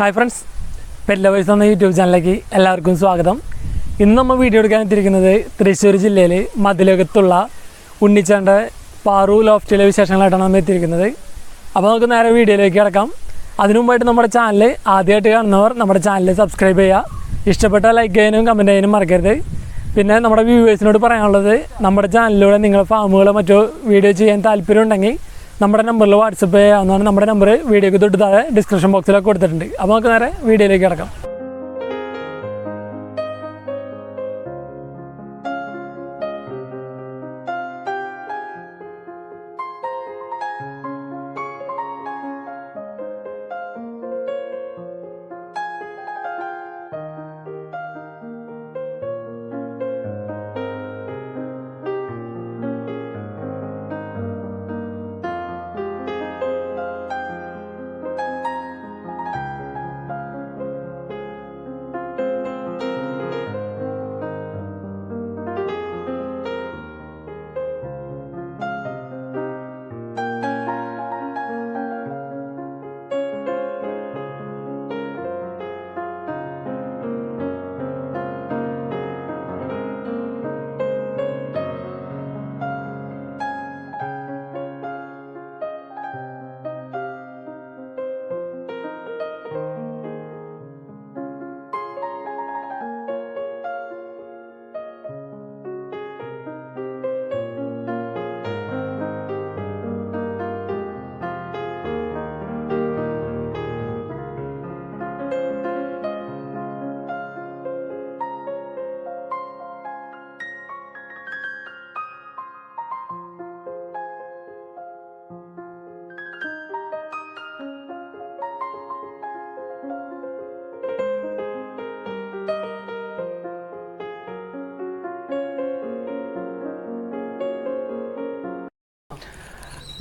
Hi friends pet എന്ന YouTube ചാനലിലേക്ക് എല്ലാവർക്കും സ്വാഗതം. ഇന്ന് നമ്മൾ വീഡിയോ എടുക്കാൻ എത്തിയിരിക്കുന്നത് തൃശ്ശൂർ ജില്ലയിൽ മതിലകത്തുള്ള ഉണ്ണിച്ചാന്റെ പാറു ലോഫ്റ്റിലെ വിശേഷങ്ങളായിട്ടാണ് നമ്മൾ എത്തിയിരിക്കുന്നത്. അപ്പോൾ നമുക്ക് നേരെ വീഡിയോയിലേക്ക് കിടക്കാം. അതിനു മുമ്പായിട്ട് നമ്മുടെ ചാനൽ ആദ്യമായിട്ട് കാണുന്നവർ നമ്മുടെ ചാനൽ സബ്സ്ക്രൈബ് ചെയ്യുക. ഇഷ്ടപ്പെട്ട ലൈക്ക് ചെയ്യാനും കമന്റ് ചെയ്യാനും മറക്കരുത്. പിന്നെ നമ്മുടെ വ്യൂവേഴ്സിനോട് പറയാനുള്ളത് നമ്മുടെ ചാനലിലൂടെ നിങ്ങളുടെ ഫാമുകളോ മറ്റോ വീഡിയോ ചെയ്യാൻ താല്പര്യമുണ്ടെങ്കിൽ നമ്മുടെ നമ്പറിൽ വാട്സപ്പ് ചെയ്യാവുന്നതാണ്. നമ്മുടെ നമ്പർ വീഡിയോക്ക് തൊട്ട് താഴെ ഡിസ്ക്രിപ്ഷൻ ബോക്സിലൊക്കെ കൊടുത്തിട്ടുണ്ട്. അപ്പോൾ നമുക്ക് നേരെ വീഡിയോയിലേക്ക് കിടക്കാം.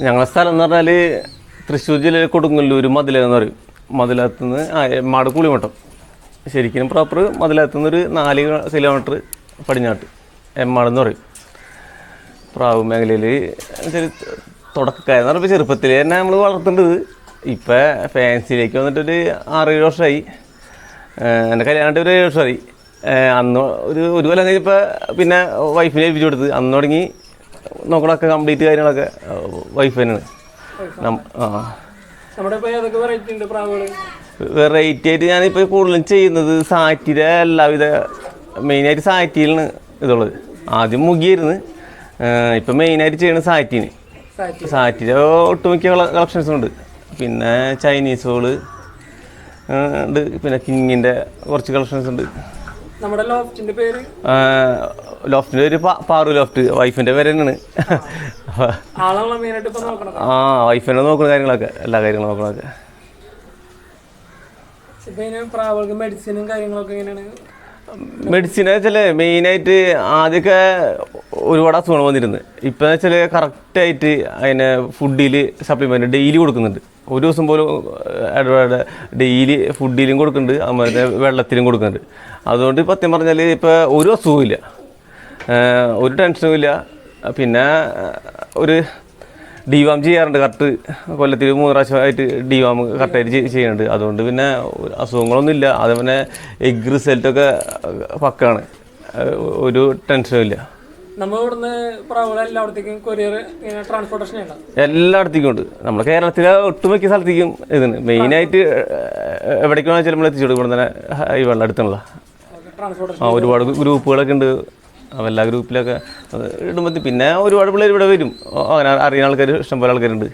ഞങ്ങളെ സ്ഥലം എന്ന് പറഞ്ഞാൽ തൃശ്ശൂർ ജില്ലയിലെ കൊടുങ്ങല്ലൂർ മതില എന്ന് പറയും മതിലകത്ത് നിന്ന് എമ്മാട് കുളിമട്ടം ശരിക്കും പ്രോപ്പർ മതിലകത്ത് നിന്ന് ഒരു നാല് കിലോമീറ്റർ പടിഞ്ഞാട്ട് എമ്മാടെന്ന് പറയും. പ്രാവ് മേഖലയിൽ തുടക്കക്കാരെന്ന് പറയുമ്പോൾ ചെറുപ്പത്തിൽ തന്നെ നമ്മൾ വളർത്തേണ്ടത് ഇപ്പം ഫാൻസിയിലേക്ക് വന്നിട്ടൊരു ആറേഴ് വർഷമായി എന്റെ കല്യാണമായിട്ട് ഒരു ഏഴ് വർഷമായി അന്ന് ഒരു ഒരു കൊല്ലം കഴിഞ്ഞപ്പോൾ പിന്നെ വൈഫിനെ ഏൽപ്പിച്ചു കൊടുത്ത്. അന്ന് തുടങ്ങി നോക്കണമൊക്കെ കംപ്ലീറ്റ് കാര്യങ്ങളൊക്കെ വൈഫ് തന്നെയാണ്. വെറൈറ്റി ആയിട്ട് ഞാനിപ്പോൾ കൂടുതലും ചെയ്യുന്നത് സാറ്റിയുടെ എല്ലാവിധ മെയിനായിട്ട് സാറ്റിയിലാണ് ഇതുള്ളത്. ആദ്യം മുഖിയായിരുന്നു ഇപ്പം മെയിനായിട്ട് ചെയ്യുന്നത് സാറ്റിന് സാറ്റിയുടെ ഒട്ടുമിക്ക കളക്ഷൻസും ഉണ്ട്. പിന്നെ ചൈനീസുകൾ ഉണ്ട്. പിന്നെ കിങ്ങിന്റെ കുറച്ച് കളക്ഷൻസ് ഉണ്ട്. നമ്മുടെ ലോഫ്റ്റിന്റെ പേര്? ലോഫ്റ്റിന്റെ പേര് പാറു ലോഫ്റ്റ്. വൈഫിന്റെ പേര് തന്നെയാണ്. ആ. വൈഫിനെ നോക്കുന്ന കാര്യങ്ങളൊക്കെ എല്ലാ കാര്യങ്ങളും നോക്കണൊക്കെ മെഡിസിനും കാര്യങ്ങളൊക്കെ എങ്ങനെയാണ്? മെഡിസിൻ വെച്ചാൽ മെയിനായിട്ട് ആദ്യമൊക്കെ ഒരുപാട് അസുഖങ്ങൾ വന്നിരുന്നു. ഇപ്പം വെച്ചാൽ കറക്റ്റായിട്ട് അതിനെ ഫുഡിൽ സപ്ലിമെന്റ് ഡെയിലി കൊടുക്കുന്നുണ്ട്. ഒരു ദിവസം പോലും ഇടപെടാതെ ഡെയിലി ഫുഡിലും കൊടുക്കുന്നുണ്ട്. തന്നെ വെള്ളത്തിലും കൊടുക്കുന്നുണ്ട്. അതുകൊണ്ട് സത്യം പറഞ്ഞാൽ ഇപ്പോൾ ഒരു അസുഖവും ഇല്ല. ഒരു ടെൻഷനും ഇല്ല. പിന്നെ ഒരു ഡിവാം ചെയ്യാറുണ്ട് കറക്റ്റ്. കൊല്ലത്തിൽ മൂന്ന് പ്രാവശ്യമായിട്ട് ഡിവാം കറക്റ്റായിട്ട് ചെയ്യുന്നുണ്ട്. അതുകൊണ്ട് പിന്നെ അസുഖങ്ങളൊന്നും ഇല്ല. അതേപോലെ എഗ് റിസൾട്ടൊക്കെ പക്കാണ്. ഒരു ടെൻഷനും ഇല്ല. എല്ലായിടത്തേക്കും ഉണ്ട്. നമ്മുടെ കേരളത്തിലെ ഒട്ടുമിക്ക സ്ഥലത്തേക്കും ഇതാണ് മെയിനായിട്ട് എവിടേക്കാണെന്ന് വെച്ചാൽ നമ്മൾ എത്തിച്ചു കൊടുക്കും. തന്നെ ഈ വെള്ളം അടുത്തുള്ള ആ ഒരുപാട് ഗ്രൂപ്പുകളൊക്കെ ഉണ്ട്. അപ്പോൾ എല്ലാ ഗ്രൂപ്പിലൊക്കെ ഇടുമ്പോൾ പിന്നെ ഒരുപാട് പിള്ളേർ ഇവിടെ വരും. അങ്ങനെ അറിയുന്ന ആൾക്കാർ ഇഷ്ടംപോലെ ആൾക്കാരുണ്ട്.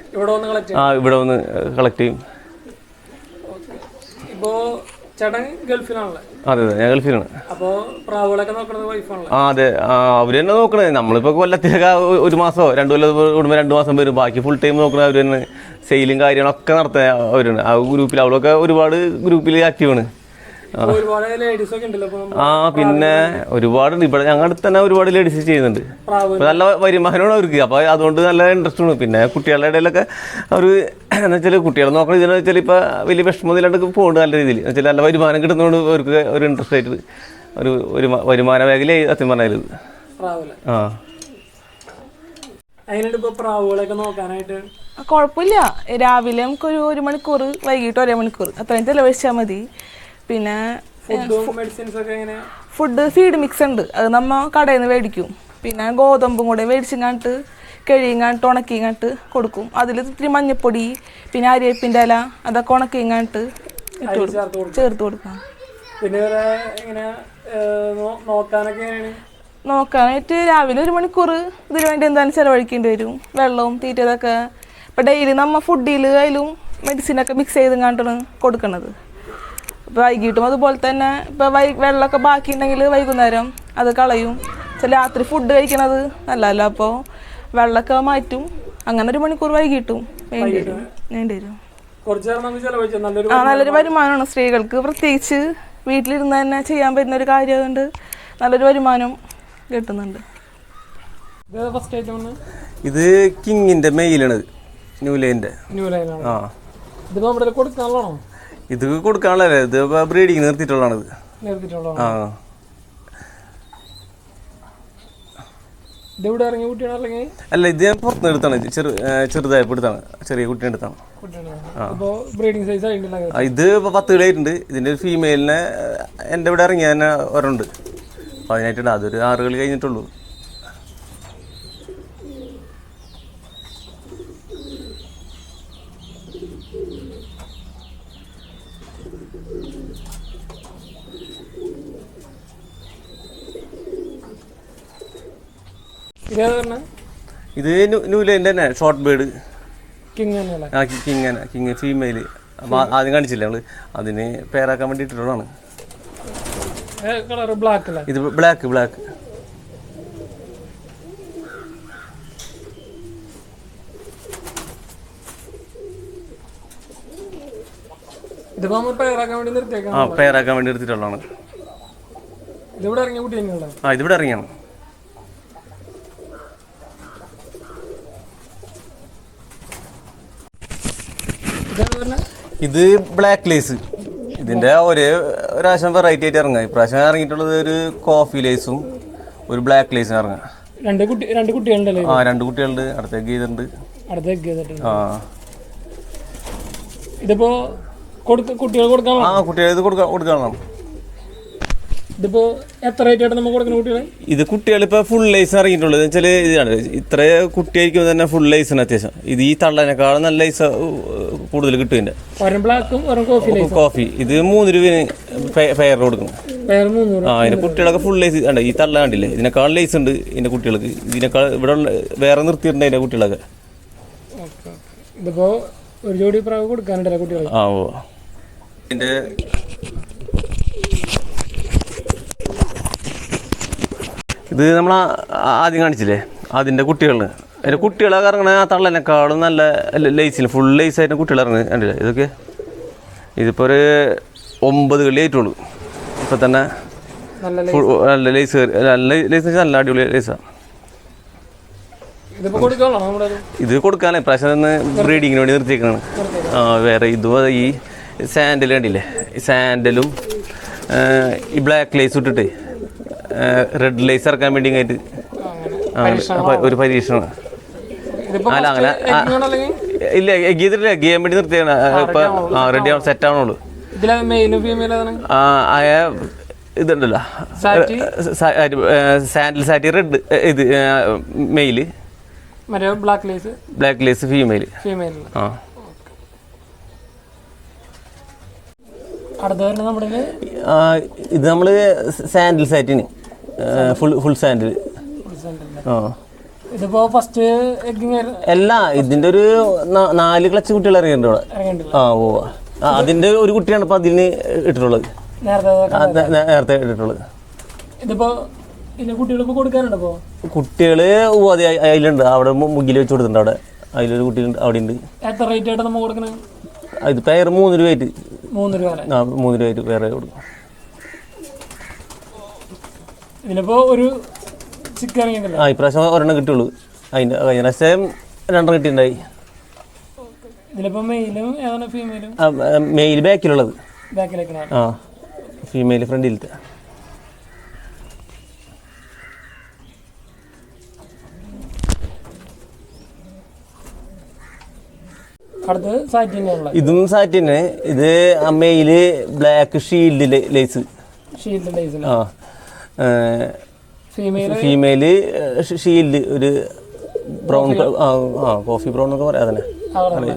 ആ ഇവിടെ വന്ന് കളക്ട് ചെയ്യും. ഇപ്പോ ചേട്ടൻ ഗൾഫിലാണല്ലേ? അതെ അതെ. ഞാൻ ഗൾഫിലാണ്. ആ അതെ. അവർ തന്നെ നോക്കണേ നമ്മളിപ്പോൾ കൊല്ലത്തേക്ക് ഒരു മാസമോ രണ്ടു കൊല്ലം കൂടുമ്പോൾ രണ്ട് മാസം വരും. ബാക്കി ഫുൾ ടൈം നോക്കണ അവർ തന്നെ. സെയിലും കാര്യങ്ങളൊക്കെ നടത്തുക അവരാണ്. ആ ഗ്രൂപ്പിൽ അവളൊക്കെ ഒരുപാട് ഗ്രൂപ്പിൽ ആക്റ്റീവാണ് ആ പിന്നെ ഒരുപാട് ഇവിടെ ഞങ്ങളുടെ അടുത്ത് തന്നെ ഒരുപാട് ലേഡീസ് ചെയ്യുന്നുണ്ട്. ഇപ്പൊ നല്ല വരുമാനമാണ് അവർക്ക്. അപ്പോൾ അതുകൊണ്ട് നല്ല ഇൻട്രസ്റ്റ് ആണ് പിന്നെ കുട്ടികളുടെ ഇടയിലൊക്കെ അവർ എന്ന് വെച്ചാൽ കുട്ടികളെ നോക്കണം ഇതെന്ന് വെച്ചാൽ ഇപ്പോൾ വലിയ വിഷമമില്ലാണ്ട് പോകുന്നുണ്ട് നല്ല രീതിയിൽ. എന്ന് വെച്ചാൽ നല്ല വരുമാനം കിട്ടുന്നതുകൊണ്ട് അവർക്ക് ഒരു ഇൻട്രസ്റ്റ് ആയിട്ട് ഒരു ഒരു വരുമാന മേഖലയായി സത്യം പറഞ്ഞാൽ ആ. പ്രാവുകളൊക്കെ നോക്കാനായിട്ട് കുഴപ്പമില്ല രാവിലെ നമുക്ക് ഒരു മണിക്കൂർ വൈകിട്ട് ഒരേ മണിക്കൂർ അത്രയും ചിലവഴിച്ചാൽ മതി. പിന്നെ ഫുഡും ഫുഡ് മിക്സ് ഉണ്ട്. അത് നമ്മ കടയിൽ നിന്ന് മേടിക്കും. പിന്നെ ഗോതമ്പും കൂടെ മേടിച്ചിങ്ങാണ്ട് കഴിയങ്ങാണ്ട് ഉണക്കിങ്ങാണ്ട് കൊടുക്കും. അതിൽ ഇത്തിരി മഞ്ഞപ്പൊടി പിന്നെ അരിയപ്പിന്റെ ഇല അതൊക്കെ ഉണക്കിങ്ങാണ്ട് ഇട്ട് കൊടുക്കും. ചേർത്ത് കൊടുക്കാം. പിന്നെ നോക്കാനൊക്കെ നോക്കാനായിട്ട് രാവിലെ ഒരു മണിക്കൂർ ഇതിനു വേണ്ടി എന്തായാലും ചിലവഴിക്കേണ്ടി വരും? വെള്ളവും തീറ്റ ഇതൊക്കെ ഇപ്പം ഡെയിലി നമ്മ ഫുഡിൽ അതിലും മെഡിസിനൊക്കെ മിക്സ് ചെയ്ത് കണ്ടാണ് കൊടുക്കണത്. വൈകിട്ടും. അതുപോലെ തന്നെ ഇപ്പം വൈ വെള്ളമൊക്കെ ബാക്കി ഉണ്ടെങ്കിൽ വൈകുന്നേരം അത് കളയും. ചില രാത്രി ഫുഡ് കഴിക്കണത് നല്ലതല്ല. അപ്പോൾ വെള്ളമൊക്കെ മാറ്റും. അങ്ങനെ ഒരു മണിക്കൂർ വൈകിട്ടും. വേണ്ടി വരും. വേണ്ടി വരും. ആ നല്ലൊരു വരുമാനമാണ്. സ്ത്രീകൾക്ക് പ്രത്യേകിച്ച് വീട്ടിലിരുന്ന് തന്നെ ചെയ്യാൻ പറ്റുന്ന ഒരു കാര്യമുണ്ട് നല്ലൊരു വരുമാനം കിട്ടുന്നുണ്ട്. ഇത് കിങ്ങിന്റെ മെയിലാണ് ഇത് ന്യൂലൈന്റെ ആ. ഇതിപ്പോ നമ്മുടെ കൊടുക്കാനുള്ളതാണോ? ഇത് കൊടുക്കാനുള്ളതല്ലേ? ഇത് ബ്രീഡിങ് നിർത്തിയിട്ടുള്ളതാണിത്. നിർത്തിയിട്ടുള്ളതാണോ? ആ. അല്ല ഇത് ഞാൻ പുറത്തുനിന്ന് എടുത്താണ്. ചെറു ചെറുതായപ്പോൾ എടുത്താണ്. ചെറിയ കുട്ടീനെ എടുത്താണ്. ഇത് ഇപ്പോൾ പത്ത് കിളിയായിട്ടുണ്ട് ഇതിന്റെ ഒരു ഫീമെയിലിനെ എന്റെ ഇവിടെ ഇറങ്ങിയ തന്നെ ഒരെണ്ണുണ്ട് അപ്പോൾ അതിനായിട്ടുണ്ട് അതൊരു ആറ് കളി കഴിഞ്ഞിട്ടുള്ളൂ. ഇത് ന്യൂലൈന്റെ തന്നെ ഷോർട്ട് ബേഡ് കിങ്ങന ആ കിങ് കിങ് ഫീമെയിൽ ആദ്യം കാണിച്ചില്ല ഞങ്ങൾ അതിന് പേരാക്കാൻ വേണ്ടി ഇട്ടിട്ടുള്ളതാണ് ഇത് ബ്ലാക്ക് ബ്ലാക്ക് പേരാക്കാൻ വേണ്ടി നിർത്തിയേക്കാം ആ പേരാക്കാൻ വേണ്ടി എടുത്തിട്ടുള്ളതാണ് ഇതിവിടെ ഇറങ്ങിയ കുട്ടി തന്നെയുള്ള ആ ഇതിവിടെ ഇറങ്ങിയാണ് ഇതേത് പറഞ്ഞ ഇത് ബ്ലാക്ക് ലേസ് ഇതിന്റെ ഒരേ പ്രാവശ്യം വെറൈറ്റി ആയിട്ട് ഇറങ്ങുക. ഇപ്രാവശ്യം ഇറങ്ങിയിട്ടുള്ളത് ഒരു കോഫി ലേസും ഒരു ബ്ലാക്ക് ലേസും ഇറങ്ങുക. രണ്ട് കുട്ടി രണ്ട് കുട്ടികളുണ്ടല്ലേ ആ രണ്ട് കുട്ടികളുണ്ട്. അടുത്തേക്ക് ചെയ്തിട്ടുണ്ട്. അടുത്ത എഗ് ചെയ്തിട്ടുണ്ട്. ആ. ഇതിപ്പോ കൊടുക്ക കുട്ടികൾ കൊടുക്കാൻ ആ കുട്ടികൾ ഇത് കൊടുക്കാൻ കൊടുക്കണം. ഇതിപ്പോ എത്ര ആയിട്ടാണ് നമ്മൾ കൊടുക്കുന്ന കുട്ടികളെ? ഇത് കുട്ടികൾ ഇപ്പൊ ഫുൾ ലൈസ് ഇറങ്ങിയിട്ടുള്ളത് വെച്ചാൽ ഇതാണ്. ഇത്ര കുട്ടിയായിരിക്കും തന്നെ ഫുൾ ലൈസിന് അത്യാവശ്യം. ഇത് ഈ തള്ളനേക്കാളും നല്ല ലൈസ് കൂടുതൽ കിട്ടും ഇതിന്റെ ബ്ലാക്കും കോഫി കോഫി ഇത് മൂന്ന് രൂപയാണ് ഫെയർ കൊടുക്കും ആ അതിന്റെ കുട്ടികളൊക്കെ ഫുൾ ലൈസ് ഉണ്ട് ഈ തള്ള കണ്ടില്ലേ? ഇതിനേക്കാൾ ലൈസ് ഉണ്ട് ഇതിന്റെ കുട്ടികൾക്ക്. ഇതിനേക്കാൾ ഇവിടെ വേറെ നിർത്തിയിട്ടുണ്ട് അതിന്റെ കുട്ടികളൊക്കെ. ഇതിപ്പോ ഒരു ജോഡി പ്രാവ് കൊടുക്കാനുണ്ടല്ലേ കുട്ടികൾ ആ ഓ. ഇതിന്റെ ഇത് നമ്മൾ ആദ്യം കാണിച്ചില്ലേ? അതിന്റെ കുട്ടികൾ അതിന്റെ കുട്ടികളൊക്കെ ഇറങ്ങണ ആ തള്ളനേക്കാളും നല്ല ലൈസിൽ ഫുൾ ലൈസ് ആയിട്ട് കുട്ടികൾ ഇറങ്ങുന്നത് കണ്ടില്ലേ? ഇതൊക്കെ? ഇതിപ്പോൾ ഒരു ഒമ്പത് കളി ആയിട്ടുള്ളൂ. ഇപ്പം തന്നെ നല്ല ലേസ് നല്ല ലൈസ് നല്ല അടിപൊളി ലൈസാണ്? ഇത് കൊടുക്കാനേ. പ്രാവശ്യം ബ്രീഡിങ്ങിന് വേണ്ടി നിർത്തിയേക്കാണ്. ആ വേറെ ഇതും ഈ സാൻഡൽ കണ്ടില്ലേ? ഈ സാൻഡലും ഈ ബ്ലാക്ക് ലൈസ് ഇട്ടിട്ട്. റെഡ് ലൈസ് ഇറക്കാൻ വേണ്ടി ആയിട്ട്. ഒരു പരീക്ഷണം. അല്ല അങ്ങനെ ഇല്ല egg ഗെയിം വേണ്ടി നിർത്തിയാണ് ഇപ്പൊ റെഡി ആവണം സെറ്റ് ആവണുള്ളൂ ആയ ഇതുണ്ടല്ലോ. സാൻഡൽ സാറ്റി റെഡ് ഇത് male black lace black lace female female ആ അടുത്ത വരുന്നത് നമ്മുടെ കയ്യിൽ ആ, ഇത് നമ്മൾ സാൻഡിൽ സെറ്റിന്. Full full sandal. ആ. ഇതിപ്പോ ഫസ്റ്റ് അല്ല ഇതിന്റെ ഒരു നാല് ക്ലച്ച് കുട്ടികൾ ഇറങ്ങിയിട്ടുണ്ട് ഇവിടെ. ആ ഓ. അതിന്റെ ഒരു കുട്ടിയാണ് ഇപ്പൊ അതിന് ഇട്ടിട്ടുള്ളത്. നേരത്തെ ഇട്ടിട്ടുള്ളത്. ഇതിപ്പോ കുട്ടികൾ അതെ അതിലുണ്ട് അവിടെ മുഗിൽ വെച്ച് കൊടുത്തിട്ടുണ്ട് അവിടെ. അതിലൊരു കുട്ടിയുണ്ട് അവിടെ ഉണ്ട് എത്ര റേറ്റ് ആയിട്ട് നമ്മൾ കൊടുക്കണേ? ഇത് പേര് മൂന്ന് രൂപയായിട്ട് മൂന്ന് രൂപ ആ മൂന്ന് രൂപയായിട്ട് വേറെ കൊടുക്കും. ഇതിലിപ്പോ ഒരു ചിക്കൻ ഇറങ്ങിയിട്ടില്ല ആ ഇപ്രാവശ്യം ഒരെണ്ണം കിട്ടുള്ളൂ അതിന്റെ കഴിഞ്ഞ പ്രാവശ്യം രണ്ടെണ്ണം കിട്ടിയിട്ടുണ്ടായി. ഫീമെയിൽ മെയിലും ഏതാണ് ഫീമെയിലും മെയിൽ ബാക്കിലുള്ളത് ബാക്കിലേക്കാണ് ആ ഫീമെയിൽ ഫ്രണ്ടിലത്തെ ഇതും സാറ്റിന്. ഇത് അമ്മയിൽ ബ്ലാക്ക് ഷീൽഡ് ലേസ് ഷീൽഡ് ആ. ഫീമെയിൽ ഷീൽഡ് ഒരു ബ്രൗൺ ആ കോഫി ബ്രൗൺ ഒക്കെ പറയാം അതന്നെ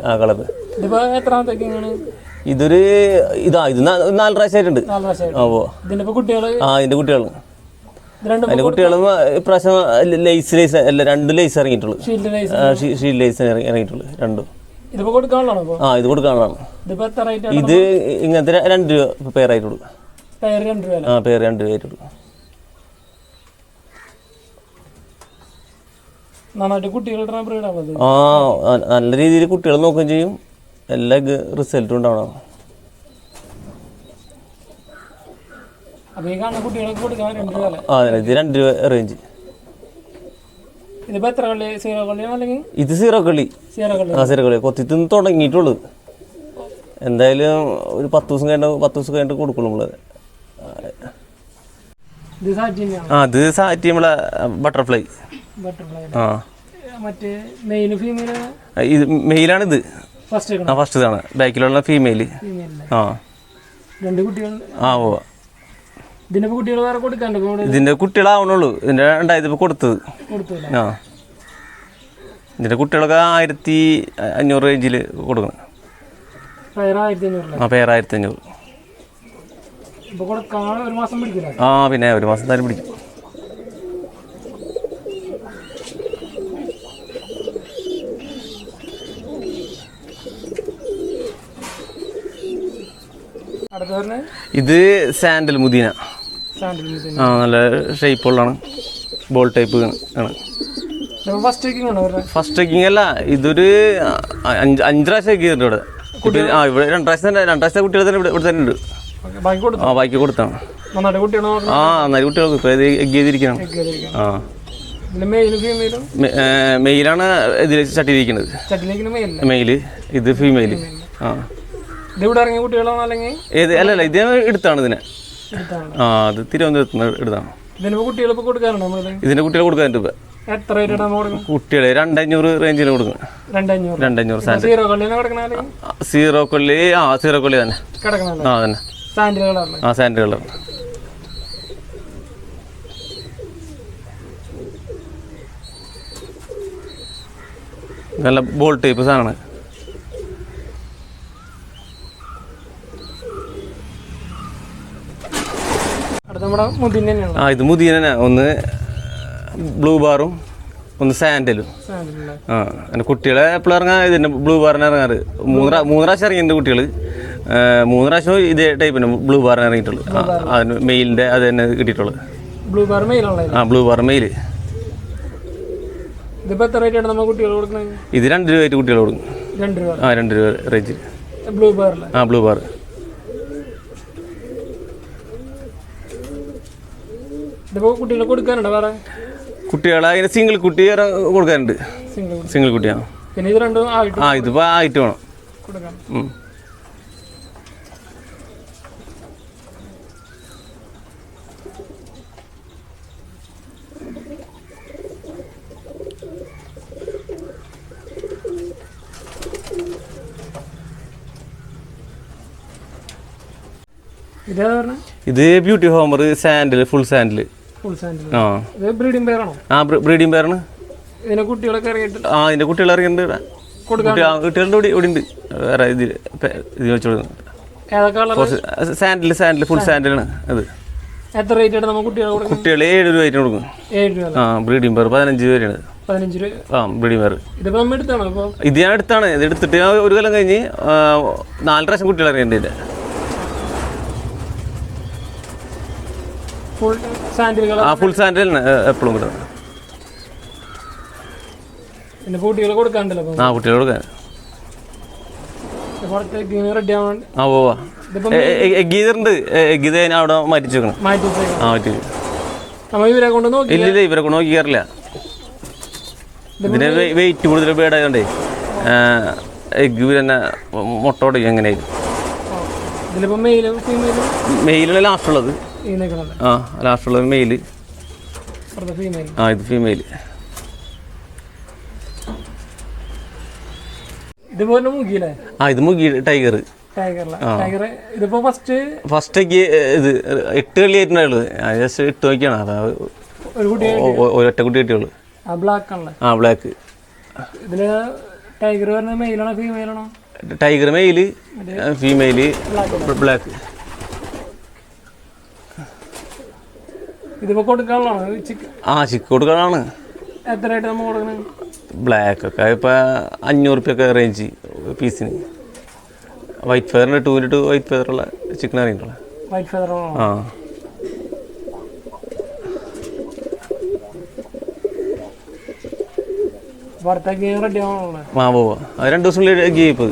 ആ കളർ ഇതൊരു ഇതാ ഇത് നാല് പ്രാവശ്യമായിട്ടുണ്ട് ആ ഓ ഇതിന്റെ ആ അതിന്റെ കുട്ടികൾ അതിന്റെ കുട്ടികളും ഇപ്രാവശ്യം ലേസ് ലേസ് അല്ല രണ്ട് ലേസ് ഇറങ്ങിയിട്ടുള്ളൂ. ഷീൽഡ് ലൈസ് ഇറങ്ങിയിട്ടുള്ളൂ രണ്ടും. ആ ഇത് കൊടുക്കാനുള്ളതാണ്. ഇത് ഇങ്ങനത്തെ രണ്ട് രൂപ പേരായിട്ടുള്ളൂ പേര് രണ്ട് രൂപ ആ പേര് രണ്ട് കുട്ടികളുടെ ബ്രീഡാണത് ആ നല്ല രീതിയിൽ കുട്ടികൾ നോക്കുകയും ചെയ്യും. എല്ലാ റിസൾട്ടും ഉണ്ടാവണം. അതെ ഇത് രണ്ട് രൂപ റേഞ്ച് ഇതിപ്പോ എത്ര കള്ളി സീറോ കള്ളിയാണോ അല്ലെങ്കിൽ ഇത് സീറോ കളി. സീറോ കള്ളി ആ സീറോ കളി. കൊത്തി തിന്ന് തുടങ്ങിയിട്ടുള്ളൂ. എന്തായാലും ഒരു പത്ത് ദിവസം കഴിഞ്ഞ പത്ത് ദിവസം കഴിഞ്ഞിട്ട് കൊടുക്കുള്ളൂ നമ്മൾ. ആ ഇത് സാറ്റി നമ്മളെ ബട്ടർഫ്ലൈ. ബട്ടർഫ്ലൈ ആ. മറ്റേ മെയിൽ ഫീമെയിൽ ഇത് മെയിലാണിത് ഫസ്റ്റ് ആ ഫസ്റ്റ് ഇതാണ്. ബാക്കിലുള്ള ഫീമെയിൽ ആ. രണ്ട് കുട്ടികൾ ആ ഓ ഇതിന്റെ കുട്ടികൾ വേറെ കൊടുക്കാണ്ട്? ഇതിന്റെ കുട്ടികളാവണുള്ളൂ. ഇതിന്റെ രണ്ടായിരത്തി ഇപ്പൊ കൊടുത്തത്. ആ. ഇതിന്റെ കുട്ടികളൊക്കെ ആയിരത്തി അഞ്ഞൂറ് റേഞ്ചിൽ കൊടുക്കണം. ആ പേര് ആയിരത്തി അഞ്ഞൂറ്. ആ പിന്നെ ഒരു മാസം എന്തായാലും പിടിക്കും. ഇത് സാൻഡൽ മുദീന. ആ നല്ല ഷേപ്പുള്ളതാണ് ബോൾ ടൈപ്പ് ആണ്. ഫസ്റ്റ് ട്രക്കിംഗ് അല്ല ഇതൊരു അഞ്ച് അഞ്ച് പ്രാവശ്യം ഇവിടെ. ആ ഇവിടെ രണ്ട് പ്രാവശ്യം തന്നെ രണ്ട് പ്രാവശ്യം കുട്ടികൾ തന്നെ ഇവിടെ ഇവിടെ തന്നെ ഉണ്ട്. ആ ബാക്കി കൊടുത്താണ്. ആ നല്ല കുട്ടികൾക്ക് ഇപ്പോൾ ഇത് എഗ് ചെയ്തിരിക്കണം ആ. മെയിലാണ് ഇതിൽ ചട്ടിയിരിക്കുന്നത് മെയിൽ ഇത് ഫീമെയിൽ ആ. ഇത് അല്ല അല്ല ഇത് എടുത്താണ് ഇതിനെ. ആ അത് തിരുവനന്തപുരത്ത് നിന്ന് എടുത്താണ് ഇതിന്റെ കുട്ടികൾ കൊടുക്കാൻ കുട്ടികളെ രണ്ടഞ്ഞൂറ് റേഞ്ചിൽ കൊടുക്കും. രണ്ടഞ്ഞൂറ്. സീറോ കൊള്ളി ആ സീറോ കൊള്ളി തന്നെ. ആ തന്നെ ആ സാൻഡ് കളർ നല്ല ബോൾ ടൈപ്പ് സാധനമാണ് അടുത്ത നമ്മുടെ മുതിന് തന്നെയാണ് ആ ഇത് മുദീന ഒന്ന് ബ്ലൂ ബാറും ഒന്ന് സാൻഡലും. ആ എന്റെ കുട്ടികളെ എപ്പോഴും ഇറങ്ങാൻ ഇതിന്റെ ബ്ലൂ ബാറിന് ഇറങ്ങാറ്. മൂന്ന് മൂന്ന് പ്രാവശ്യം ഇറങ്ങിയിട്ടുണ്ട് കുട്ടികൾ മൂന്ന് പ്രാവശ്യം ഇതേ ടൈപ്പിന് ബ്ലൂ ബാറിന് ഇറങ്ങിയിട്ടുള്ളു. ആ, അതിന് മെയിലിന്റെ അത് തന്നെ കിട്ടിയിട്ടുള്ളത് ബ്ലൂ ബാർ ആ ബ്ലൂ ബാർ മെയിൽ. ഇത് രണ്ട് രൂപയായിട്ട് കുട്ടികൾ കൊടുക്കും. ആ രണ്ട് രൂപ റേറ്റ് ബ്ലൂ ബാർ ആ ബ്ലൂ ബാർ. ഇതിപ്പോ കുട്ടികൾ കൊടുക്കാനുണ്ടോ വേറെ? കുട്ടികളെ അതിന് സിംഗിൾ കുട്ടി വേറെ കൊടുക്കാനുണ്ട്. സിംഗിൾ കുട്ടിയാണ് പിന്നെ ഇത് രണ്ടും ആയിട്ട് ആ ഇതിപ്പോൾ ആയിട്ട് വേണം. കൊടുക്കാം ഇത് beauty homer sandal full sandal ആ. ബ്രീഡിംഗ് പേരാണോ ആ ബ്രീഡിംഗ് പേരാണ് ഇതിനെ കുട്ടികളൊക്കെ ആ കുട്ടികൾ ഇറങ്ങിയിട്ടുണ്ട് കുട്ടികളുടെ ഇവിടെ ഇവിടെ ഉണ്ട്. വേറെ ഇതിൽ ഇത് വെച്ചോളൂ സാൻഡിൽ സാൻഡിൽ ഫുൾ സാൻഡിലാണ് അത്. എത്ര റേറ്റ് നമ്മൾ കുട്ടികൾ ഏഴ് രൂപ ആയിട്ട് കൊടുക്കും. ഏഴ് രൂപ ആ ബ്രീഡിംഗ് പേർ പതിനഞ്ച് പേരാണ് പതിനഞ്ച് രൂപ. ആ ബ്രീഡിംഗ് പേർ ഇതിപ്പോ നമ്മൾ എടുത്താണോ ഇപ്പൊ? ഇത് ഞാൻ എടുത്താണ്. ഇത് എടുത്തിട്ട് ഞാൻ ഒരു കൊല്ലം കഴിഞ്ഞ് നാല് പ്രാവശ്യം കുട്ടികൾ ഇറങ്ങിയിട്ടുണ്ട് ഫുൾ സാൻഡിൽ ആ ഫുൾ സാൻഡിലാണ് എപ്പോഴും കിട്ടുന്നത് പിന്നെ കുട്ടികൾ കൊടുക്കാണ്ടല്ലോ ആ കുട്ടികൾ കൊടുക്കാൻ. ആ അവിടെ മാറ്റി വെക്കണം ആ മാറ്റി നമ്മൾ ഇവരെ കൊണ്ട് നോക്കി ഇല്ലില്ല ഇവരെ കൊണ്ട് നോക്കിയാറില്ല ഇതിന് വെയിറ്റ് കൂടുതൽ ബേഡായതുകൊണ്ടേ എഗ് തന്നെ മുട്ട തുടങ്ങി ഫീമെയിലും മെയിലാണ് ലാസ്റ്റ് ഉള്ളത്. ആ ലാസ്റ്റ് ഉള്ളത് മെയിൽ ആ ഇത് ഫീമെയിൽ ആ ഇത് മുഗി ടൈഗർ ഫസ്റ്റ് ഇത് എട്ട് കളി ആയിട്ടുണ്ടായുള്ളൂ ഞാൻ ജസ്റ്റ് ഇട്ട് നോക്കിയാണ് അതാ ഒരൊറ്റ കുട്ടി കിട്ടിയുള്ളൂ. ആ ബ്ലാക്ക് ടൈഗർ മെയിലാണോ ഫീമെയിലാണോ ടൈഗർ മെയിൽ ഫീമെയിൽ ബ്ലാക്ക് ഇതിപ്പോ കൊടുക്കാനുള്ളതാണോ? ചിക്കൻ ആ ചിക്ക് കൊടുക്കാനാണ്. എത്രയായിട്ട് നമ്മൾ ബ്ലാക്ക് ഒക്കെ. ഇപ്പം അഞ്ഞൂറ് റുപ്യൊക്കെ റേഞ്ച് പീസിന് വൈറ്റ് ഫെയറിന്റെ ടു ടു വൈറ്റ് ഫെയറുള്ള ചിക്കൻ അറിയിട്ടുള്ള വൈറ്റ് ആണോ? ആ. ആ പോവാ. രണ്ട് ദിവസം ഇപ്പോൾ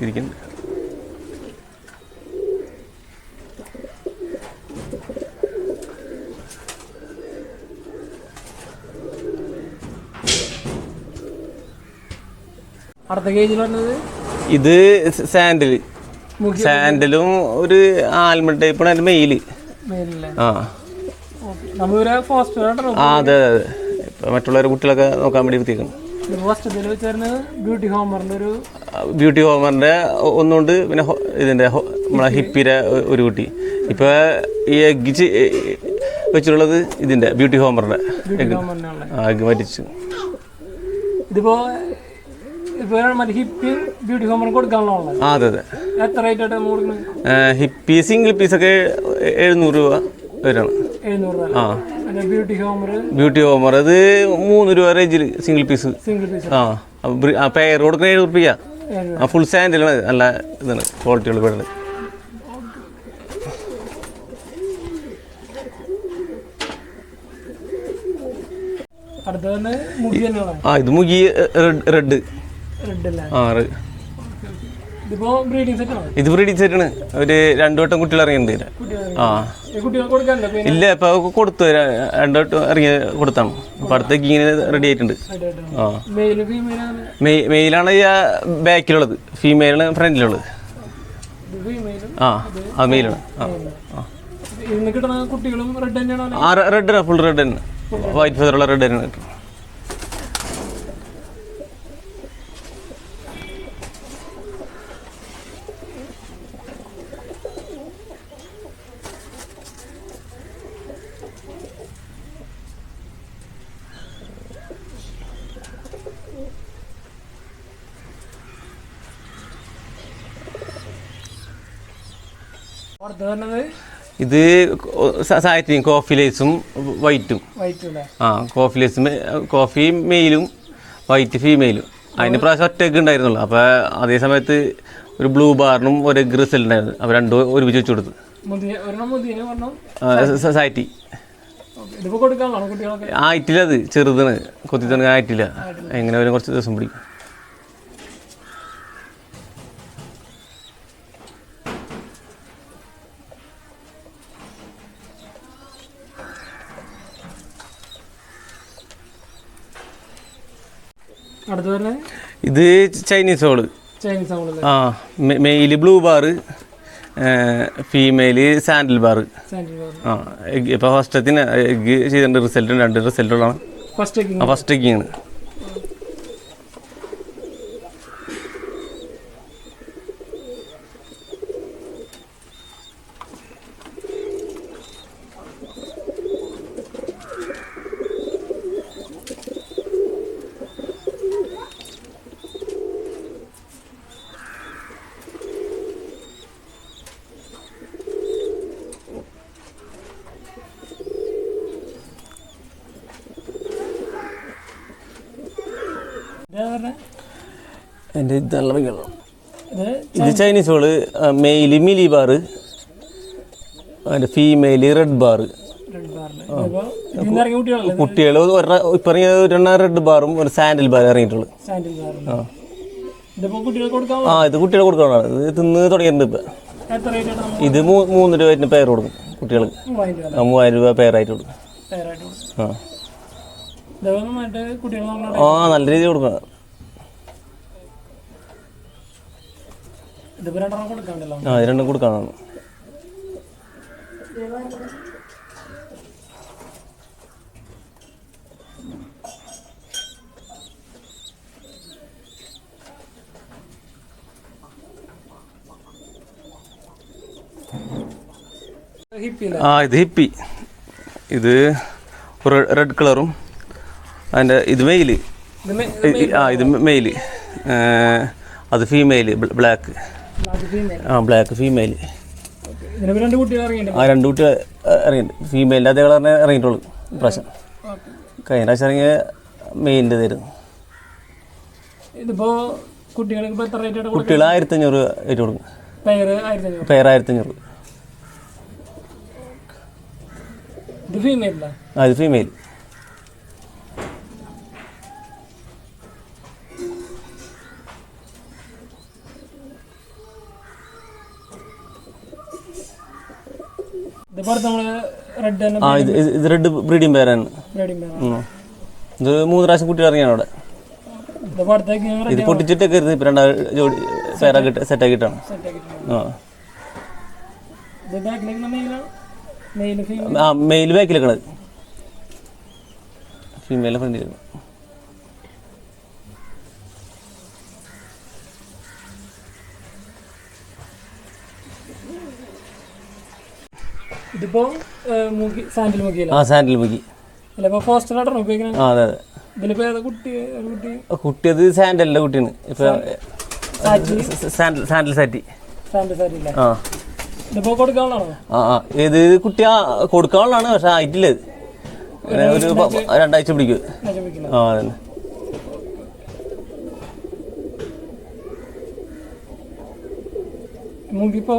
ഇരിക്കുന്നുണ്ട് അടുത്ത കേജിൽ വരുന്നത് ഇത് സാൻഡിൽ സാൻഡിലും ഒരു ആൽമ ടൈപ്പ് അതിന്റെ മെയിൽ മെയിലല്ലേ ആ. അതെ അതെ അതെ. ഇപ്പം മറ്റുള്ളവരെ കുട്ടികളൊക്കെ നോക്കാൻ വേണ്ടി എത്തിക്കണം ബ്യൂട്ടി ഹോമറിന്റെ ഒന്നുകൊണ്ട് പിന്നെ ഇതിന്റെ നമ്മളെ ഹിപ്പിയുടെ ഒരു കുട്ടി. ഇപ്പൊ ഈ എഗ് വെച്ചിട്ടുള്ളത് ഇതിന്റെ ബ്യൂട്ടി ഹോമറിന്റെ ഹോമറിനാണല്ലേ എഗ് മരിച്ചു ഇതിപ്പോ അതെ അതെ. ഹിപ്പി സിംഗിൾ പീസൊക്കെ എഴുന്നൂറ് രൂപ വരണം. ആ. ബ്യൂട്ടി ഹോമർ അത് മൂന്ന് രൂപ റേഞ്ചിൽ സിംഗിൾ പീസ് ആ പേർ കൊടുക്കുന്ന എഴുപത് റുപ്യ. ആ ഫുൾ സാൻഡിലാണ് നല്ല ഇതാണ് തന്നെ തന്നെയാണ് ആ ഇത് മുഗി റെഡ് റെഡ്. ആ ഇത് ബ്രീഡിംഗ് സെറ്റ് ആണ്? ഒരു രണ്ടു വട്ടം കുട്ടികൾ ഇറങ്ങിയത് ആ. ഇല്ല ഇപ്പൊ കൊടുത്തു രണ്ടു വട്ടം ഇറങ്ങി കൊടുത്താണ്. അപ്പൊ അടുത്തേക്ക് ഇങ്ങനെ റെഡി ആയിട്ടുണ്ട്. ആ. മെയിലാണ് ബാക്കിലുള്ളത്. ഫീമെയിലാണ് ഫ്രണ്ടിലുള്ളത്. ആ അത് മെയിലാണ്. ആ. റെഡ് തന്നെയാണോ? ആ റെഡ് ഫുൾ റെഡ് തന്നെ. വൈറ്റ് ഫെതറുള്ള റെഡ് തന്നെ കിട്ടും ഇത് സാറ്റിൻ കോഫി ലേസും വൈറ്റും ആ കോഫി ലേസും കോഫി മെയിലും വൈറ്റ് ഫീമെയിലും അതിന് പ്രാവശ്യം ഒറ്റ എഗ് ഉണ്ടായിരുന്നുള്ളൂ. അപ്പോൾ അതേ സമയത്ത് ഒരു ബ്ലൂ ബാറിനും ഒരു റിസൽറ്റ് ഉണ്ടായിരുന്നു. അപ്പോൾ രണ്ടും ഒരുമിച്ച് വെച്ച് കൊടുത്തു. സൊസൈറ്റി ആ, ആയിട്ടില്ല അത്. ചെറുതാണ്. കൊത്തി തന്നെ ആയിട്ടില്ല. എങ്ങനെ വരും കുറച്ച് ദിവസം പിടിക്കും. ഇത് ചൈനീസ് ഹോൾ ആ male blue bar female sandal bar ആ എഗ് ഇപ്പോൾ ഫസ്റ്റത്തിന് എഗ് ചെയ്തിട്ടുണ്ട്. റിസൾട്ട് രണ്ട് റിസൾട്ടുകളാണ് ഫസ്റ്റ് ഫസ്റ്റ് ഇതാ പറഞ്ഞത് എന്റെ ഇത് നല്ല ഭംഗിയുള്ള ഇത് ഇത് Chinese owl male mealy bar അതിന്റെ ഫീമെയിൽ റെഡ് ബാറ് കുട്ടികൾ ഇപ്പം ഇറങ്ങിയ ഒരെണ്ണം റെഡ് ബാറും ഒരു സാൻഡിൽ ബാർ ഇറങ്ങിയിട്ടുള്ളൂ. ആ. ഇത് കുട്ടികൾ കൊടുക്കാനാണ് ഇത് തിന്ന് തുടങ്ങിയിട്ടുണ്ട് ഇപ്പം. ഇത് മൂന്ന് രൂപ പേർ കൊടുക്കും കുട്ടികൾക്ക്. മൂവായിരം രൂപ പേരായിട്ട് കൊടുക്കും ആ. ആ നല്ല രീതിയിൽ കൊടുക്കണം. ആ രണ്ടും കൂടെ കാണാം. ആ ഇത് ഹിപ്പി ഇത് റെഡ് കളറും അതിന്റെ ഇത് മെയിൽ ആ ഇത് മെയിൽ അത് ഫീമെയിൽ ബ്ലാക്ക് ആ ബ്ലാക്ക് ഫീമെയിൽ ഇതിനിപ്പോ രണ്ട് കുട്ടികൾ ഇറങ്ങിയിട്ടുണ്ട് ആ രണ്ട് കുട്ടി ഇറങ്ങിയിട്ടുണ്ട് ഫീമെയിലിന്റെ അതേ കളറിനെ ഇറങ്ങിയിട്ടുള്ളൂ പ്രശ്നം കഴിഞ്ഞ പ്രാവശ്യം ഇറങ്ങിയ മെയിലിന്റെ ഇതായിരുന്നു. ഇതിപ്പോ കുട്ടികൾക്ക് റേറ്റ് കുട്ടികൾ കൊടുക്കും പേര് ആയിരത്തി അഞ്ഞൂറ് പേർ ആയിരത്തഞ്ഞൂറ്. ഇത് ഫീമെയിലില്ല ആ ഇത് ഫീമെയിൽ ആ ഇത് ഇത് ഇത് റെഡ് ബ്രീഡിംഗ് പേരാണ്. ഇത് മൂന്ന് പ്രാവശ്യം കുട്ടി ഇറങ്ങിയാണ് അവിടെ. ഇത് പൊട്ടിച്ചിട്ടൊക്കെ ഇരുന്ന് ഇപ്പം രണ്ടാ ജോഡി പേരാക്കി സെറ്റാക്കിയിട്ടാണ് ആ. മെയിൽ ബാക്കിലേക്കണത് ഫീമെയിലെ ഫ്രണ്ടിൽ ഇതിപ്പോ ഏഹ്, സാൻഡിൽ മൂക്കിയില്ല ആ സാൻഡിൽ മുക്കി അല്ല ഇപ്പൊ ഫോസ്റ്റർ ആയിട്ടാണ് ഉപയോഗിക്കുന്നത് ആ അതെ അതെ. ഇതിലിപ്പോ ഏതാ കുട്ടി ഒരു കുട്ടി? കുട്ടി അത് സാൻഡലിന്റെ കുട്ടിയാണ്. ഇപ്പൊ സാൻഡൽ സാൻഡൽ സാറ്റി ആ. ഇതിപ്പോ കൊടുക്കാനുള്ളതാണോ? ആ ആ. ഏത് കുട്ടി ആ കൊടുക്കാനുള്ളതാണ് പക്ഷെ ആയിട്ടില്ല ഒരു രണ്ടാഴ്ച പിടിക്കും. ആ അതന്നെ. ഇപ്പൊ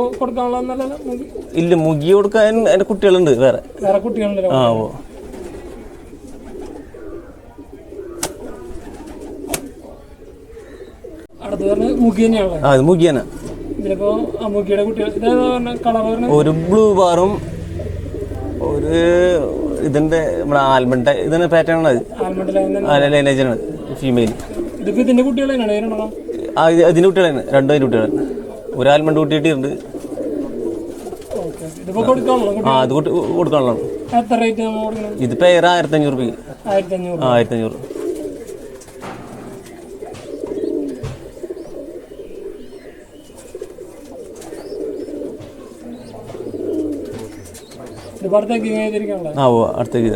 ഇല്ല മുഖി കൊടുക്കാൻ എന്റെ കുട്ടികളുണ്ട് വേറെ. വേറെ കുട്ടികളുണ്ട് ആ ഓ അടുത്ത് പറഞ്ഞ മൂക്കി തന്നെയാണല്ലോ. ആ ഇത് മുഗിയാണ് ഇതിലിപ്പോ ആ മൂക്കിയുടെ കുട്ടികൾ ഇതേതാ പറഞ്ഞ കളർ പറഞ്ഞ ഒരു ബ്ലൂ ബാറും ഒരു ഇതിന്റെ നമ്മുടെ ആൽമണ്ട് ഇതിന്റെ പാറ്റേൺ ആണ് അത് ലൈനേജാണ് ഫീമെയിൽ ഇതിപ്പോ ഇതിന്റെ കുട്ടികൾ തന്നെയാണ് കുട്ടികളാണ് രണ്ടു അതിന്റെ കുട്ടികളാണ്. ഒരു മണ്ട് കൂട്ടിയിട്ടുണ്ട് ഇതിപ്പോ ആ അത് കുട്ടി കൊടുക്കാനുള്ളതാണ്. എത്ര റേറ്റ് നമ്മൾ കൊടുക്കണം ഇത് പേര് ആയിരത്തഞ്ഞൂറ് രൂപയ്ക്ക് ആയിരത്തി അഞ്ഞൂറ് ആ ആയിരത്തഞ്ഞൂറ്. അടുത്തേക്ക് ആ ഓ അടുത്തേക്ക്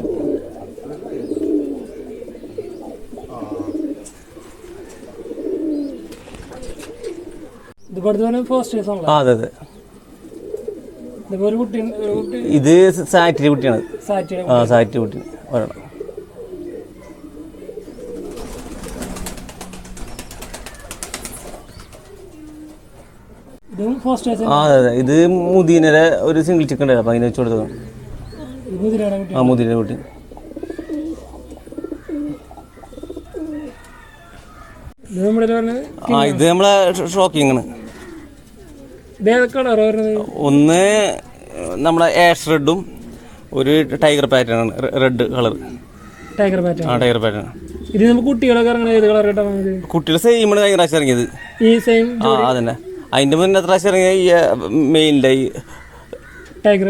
ഇതിപ്പോ അടുത്ത് പറഞ്ഞ ഫോസ്റ്റേഴ്സ് ആണല്ലോ ആ അതെ ഇത് സാറ്റിരി കുട്ടിയാണ്. ആ സാറ്റിരി കുട്ടി. ഒരെണ്ണം. ആ അതെ അതെ. ഇത് മുദീനരെ ഒരു സിംഗിൾ ചിക്കൻ ഉണ്ടായിരുന്നു. അപ്പം അതിനെ വെച്ച് കൊടുത്തതാണ്. ആ മുദീന കുട്ടി. ആ ഇത് നമ്മളെ ഷോക്കിംഗ് ആണ് ഇത് ഏതൊക്കെ കളർ പറഞ്ഞത് ഒന്ന് നമ്മളെ ആഷ് റെഡും ഒരു ടൈഗർ പാറ്റേൺ ആണ്. റെഡ് കളർ ടൈഗർ പാറ്റേൺ ആ ടൈഗർ പാറ്റേൺ ഇത് നമുക്ക് കുട്ടികളൊക്കെ ഇറങ്ങണ ഏത് കളർ കിട്ടാൻ നമുക്ക് സെയിം ആണ് കഴിഞ്ഞ പ്രാവശ്യം ഇറങ്ങിയത്. ഈ സെയിം ആ അതന്നെ. അതിന്റെ മുന്നേ എത്ര പ്രാവശ്യം ഇറങ്ങിയ? ഈ മെയിലിന്റെ ഈ ടൈഗർ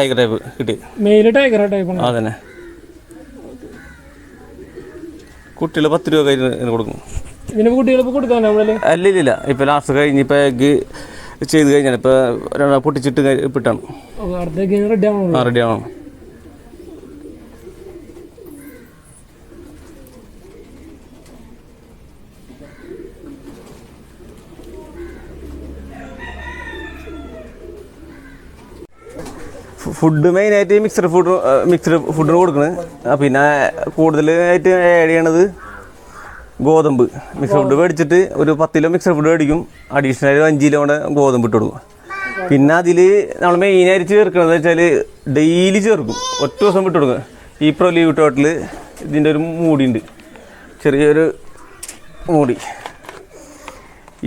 ടൈഗർ ടൈപ്പ് കിട്ടി. മെയിൽ ടൈഗർ ടൈപ്പ് അതന്നെ. കുട്ടികൾ പത്ത് രൂപ കയ്യിൽ കൊടുക്കും. ഇതിന് കുട്ടികൾ കൊടുക്കാൻ അല്ല ഇല്ല ഇല്ല. ഇപ്പം ലാസ്റ്റ് കഴിഞ്ഞ് ഇപ്പൊ ചെയ്ത് കഴിഞ്ഞാൽ ഇപ്പം പൊട്ടിച്ചിട്ട് ഇട്ടാണ് ആ റെഡി ആവണം. ഫുഡ് മെയിനായിട്ട് മിക്സഡ് ഫുഡ് മിക്സഡ് ഫുഡിന് കൊടുക്കുന്നത് പിന്നെ കൂടുതലായിട്ട് ആഡ് ചെയ്യണത് ഗോതമ്പ് മിക്സഡ് ഫുഡ് മേടിച്ചിട്ട് ഒരു പത്ത് കിലോ മിക്സഡ് ഫുഡ് മേടിക്കും. അഡീഷണൽ ഒരു അഞ്ച് കിലോ കൂടെ ഗോതമ്പ് ഇട്ട് കൊടുക്കും. പിന്നെ അതിൽ നമ്മൾ മെയിനായിട്ട് ചേർക്കുന്നത് വെച്ചാൽ ഡെയിലി ചേർക്കും. ഒറ്റ ദിവസം വിട്ട് കൊടുക്കുക ഈ പ്രൊലീവ് ടോട്ടൽ ഇതിന്റെ ഒരു മൂടിയുണ്ട് ചെറിയൊരു മൂടി.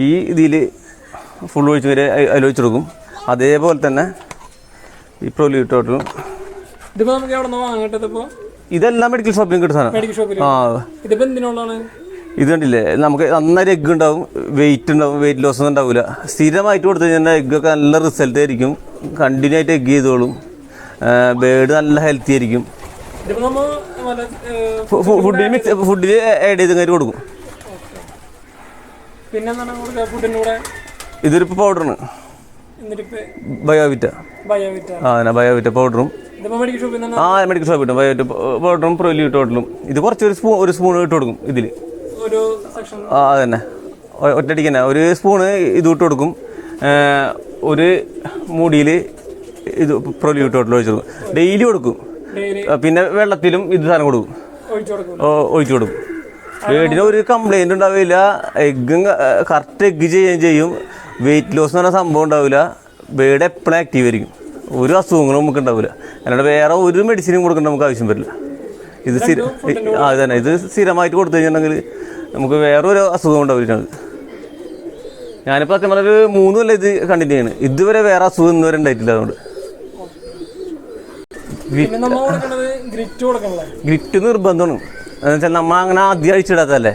ഈ ഇതിൽ ഫുൾ ഒഴിച്ച് വരെ അതിൽ ഒഴിച്ച് കൊടുക്കും. അതേപോലെ തന്നെ ഈ പ്രൊലീവ് ടോട്ടലും ഇതിപ്പോ നമുക്ക് എവിടെ നിന്ന് വാങ്ങട്ടെ ഇതിപ്പോ ഇതെല്ലാം മെഡിക്കൽ ഷോപ്പിലും കിട്ടുന്ന സാധനം. ആ. ഇതിപ്പോൾ എന്തിനുള്ളതാണ്? ഇത് കണ്ടില്ലേ? നമുക്ക് നന്നായി എഗ്ഗ് ഉണ്ടാവും വെയിറ്റ് ഉണ്ടാവും വെയിറ്റ് ലോസ് ഒന്നും ഉണ്ടാവില്ല സ്ഥിരമായിട്ട് കൊടുത്തു കഴിഞ്ഞാൽ എഗ്ഗൊക്കെ നല്ല റിസൾട്ട് ആയിരിക്കും. കണ്ടിന്യൂ ആയിട്ട് എഗ്ഗ് ചെയ്തോളും. ബേഡ് നല്ല ഹെൽത്തി ആയിരിക്കും. ഫുഡിൽ മിക്സ് ഫുഡിൽ ആഡ് ചെയ്ത് കയറി കൊടുക്കും. പിന്നെ ഇതൊരു പൗഡറാണ് ബയോവിറ്റ ബയോവിറ്റ ആ ബയോവിറ്റ പൗഡറും മെഡിക്കൽ ഷോപ്പിൽ ആ മെഡിക്കൽ ഷോപ്പ് കിട്ടും ബയോവിറ്റ പൗഡറും പ്രൊലി ടോട്ടലും ഇത് കുറച്ച് ഒരു സ്പൂൺ ഒരു സ്പൂൺ ഇട്ട് കൊടുക്കും ഇതിൽ ആ അതന്നെ. ഒ- ഒറ്റയടിക്ക് തന്നെ ഒരു സ്പൂണ് ഇതൂട്ട് കൊടുക്കും. ഒരു മുടിയിൽ ഇത് പ്രൊലി ടോട്ടൽ ഒഴിച്ചു കൊടുക്കും. ഡെയിലി കൊടുക്കും. പിന്നെ വെള്ളത്തിലും ഇത് സാധനം കൊടുക്കും. ഒഴിച്ചു കൊടുക്കും. വീട്ടിന് ഒരു കംപ്ലൈന്റ് ഉണ്ടാവില്ല. എഗ്ഗും കറക്റ്റ് എഗ്ഗ് ചെയ്യുകയും ചെയ്യും. വെയിറ്റ് ലോസ് എന്ന് പറഞ്ഞ സംഭവം ഉണ്ടാവില്ല. ബേഡ് എപ്പോഴും ആക്റ്റീവ് ആയിരിക്കും. ഒരു അസുഖങ്ങളും നമുക്ക് ഉണ്ടാവില്ല. അല്ലാണ്ട് വേറെ ഒരു മെഡിസിനും കൊടുക്കേണ്ട നമുക്ക് ആവശ്യം വരില്ല. ഇത് സ്ഥിര ആ അത് തന്നെ ഇത് സ്ഥിരമായിട്ട് കൊടുത്തു കഴിഞ്ഞിട്ടുണ്ടെങ്കിൽ നമുക്ക് വേറൊരു അസുഖം ഉണ്ടാവില്ല. ഞാനിപ്പോൾ സത്യം പറഞ്ഞൊരു മൂന്ന് കൊല്ലം ഇത് കണ്ടിന്യൂ ചെയ്യണം. ഇതുവരെ വേറെ അസുഖം ഇന്നുവരെ ഉണ്ടായിട്ടില്ല അതുകൊണ്ട്. നമ്മൾ ഗ്രിറ്റ് നിർബന്ധമാണ്. എന്നുവെച്ചാൽ നമ്മ അങ്ങനെ ആദ്യം അഴിച്ചിടാത്തല്ലേ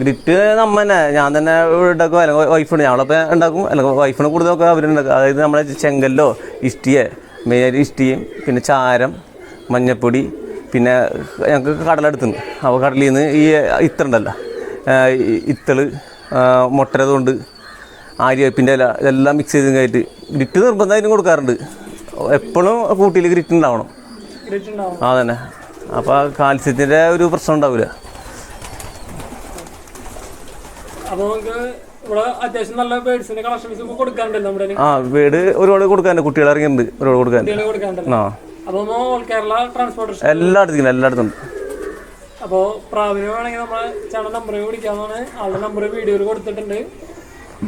ഗ്രിറ്റ് നമ്മ തന്നെ. ഞാൻ തന്നെ ഉണ്ടാക്കും അല്ലെങ്കിൽ വൈഫിന് ഞങ്ങളപ്പോൾ ഉണ്ടാക്കും. അല്ലെങ്കിൽ വൈഫിനെ കൂടുതലൊക്കെ അവരുണ്ടാക്കും. അതായത് നമ്മളെ ചെങ്കല്ലോ ഇഷ്ടിയെ മെയിനായിട്ട് ഇഷ്ടിയും പിന്നെ ചാരം മഞ്ഞപ്പൊടി പിന്നെ ഞങ്ങൾക്ക് കടലെടുത്തുണ്ട്. അപ്പോൾ കടലിൽ നിന്ന് ഈ ഇത്തറുണ്ടല്ലോ ഇത്തൾ മുട്ടരതുകൊണ്ട് ആര്യവേപ്പിന്റെ ഇല ഇതെല്ലാം മിക്സ് ചെയ്ത് കഴിഞ്ഞിട്ട് ഗ്രിറ്റ് നിർബന്ധമായിട്ടും കൊടുക്കാറുണ്ട്. എപ്പോഴും കൂട്ടിയിൽ ഗ്രിറ്റ് ഉണ്ടാവണം. ആ തന്നെ അപ്പോൾ കാൽസ്യത്തിന്റെ ഒരു പ്രശ്നം ഉണ്ടാവില്ല. ആ വീട് ഒരുപാട് കൊടുക്കാനുണ്ട്. കുട്ടികൾ ഇറങ്ങിയിട്ടുണ്ട് ഒരുപാട് കൊടുക്കാൻ ആ. അപ്പൊ ഓൾ കേരള ട്രാൻസ്പോർട്ടേഷൻ എല്ലായിടത്തും എല്ലായിടത്തും. അപ്പോൾ അപ്പോ പ്രാവിനെ വേണമെങ്കിൽ നമ്മളെ ചാനൽ നമ്പർ വിളിക്കാന്നാണ് ആളുടെ നമ്പർ വീഡിയോയിൽ കൊടുത്തിട്ടുണ്ട്.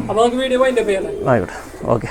അപ്പൊ നമുക്ക് വീഡിയോ വൈൻഡപ്പ് ചെയ്യാം ആയിക്കോട്ടെ. ഓക്കെ